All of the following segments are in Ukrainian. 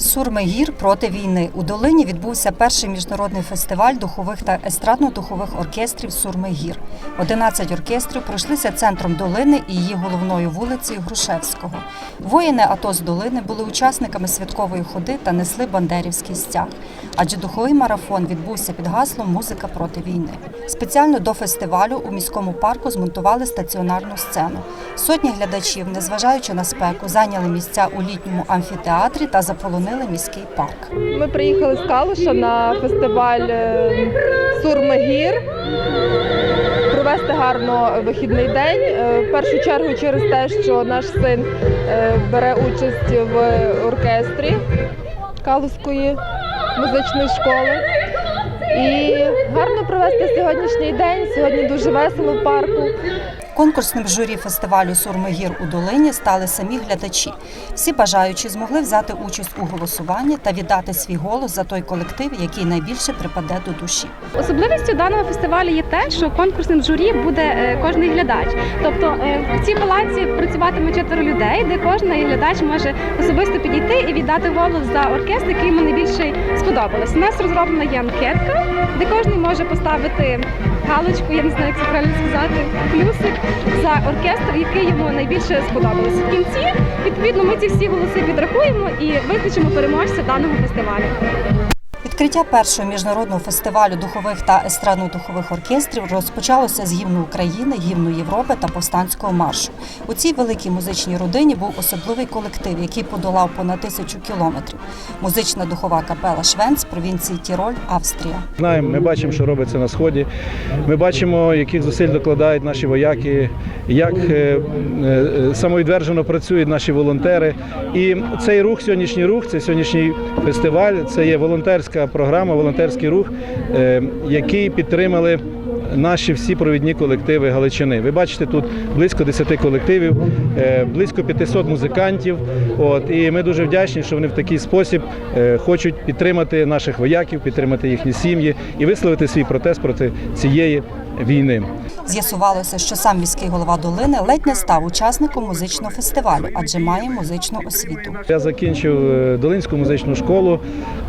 Сурмигір проти війни у долині відбувся перший міжнародний фестиваль духових та естрадно-духових оркестрів Сурмигір. 11 оркестрів пройшлися центром долини і її головною вулицею Грушевського. Воїни АТО з долини були учасниками святкової ходи та несли бандерівський стяг. Адже духовий марафон відбувся під гаслом Музика проти війни. Спеціально до фестивалю у міському парку змонтували стаціонарну сцену. Сотні глядачів, незважаючи на спеку, зайняли місця у літньому амфітеатрі та заполонили міський парк. Ми приїхали з Калуша на фестиваль е, Сурмагір. Провести гарно вихідний день. Е, В першу чергу через те, що наш син е, бере участь в оркестрі Калузької музичної школи. І гарно провести сьогоднішній день. Сьогодні дуже весело в парку. Конкурсним журі фестивалю Сурмигір у долині стали самі глядачі. Всі бажаючі змогли взяти участь у голосуванні та віддати свій голос за той колектив, який найбільше припаде до душі. Особливістю даного фестивалю є те, що конкурсним журі буде е, кожний глядач. Тобто е, в цій палаці працюватиме четверо людей, де кожен глядач може особисто підійти і віддати голос за оркестр, який йому найбільше сподобалось. У нас розроблена є анкетка, де кожен може поставити галочку, я не знаю, як це правильно сказати, плюсик за оркестр, який йому найбільше сподобалось. В кінці відповідно ми ці всі голоси підрахуємо і визначимо переможця даного фестивалю. Відкриття першого міжнародного фестивалю духових та естрадно-духових оркестрів розпочалося з гімну України, гімну Європи та повстанського маршу. У цій великій музичній родині був особливий колектив, який подолав понад тисячу кілометрів. Музична духова капела Швенц провінції Тіроль, Австрія. Знаємо, ми бачимо, що робиться на сході. Ми бачимо, яких зусиль докладають наші вояки, як е, е, самовідвержено працюють наші волонтери. І цей рух, сьогоднішній рух, це сьогоднішній фестиваль, це є волонтерська програма, волонтерський рух, е, який підтримали. Наші всі провідні колективи Галичини. Ви бачите, тут близько 10 колективів, е, близько 500 музикантів. От, і ми дуже вдячні, що вони в такий спосіб е, хочуть підтримати наших вояків, підтримати їхні сім'ї і висловити свій протест проти цієї війни. З'ясувалося, що сам міський голова долини ледь не став учасником музичного фестивалю, адже має музичну освіту. Я закінчив е, Долинську музичну школу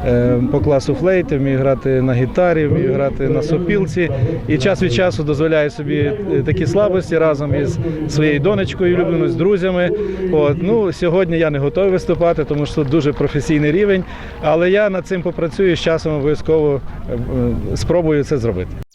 е, по класу флейти, вмію грати на гітарі, вмію грати на сопілці. І час від часу дозволяю собі е, такі слабості разом із своєю донечкою, улюбленою, з друзями. От, ну, сьогодні я не готовий виступати, тому що тут дуже професійний рівень, але я над цим попрацюю з часом обов'язково спробую це зробити.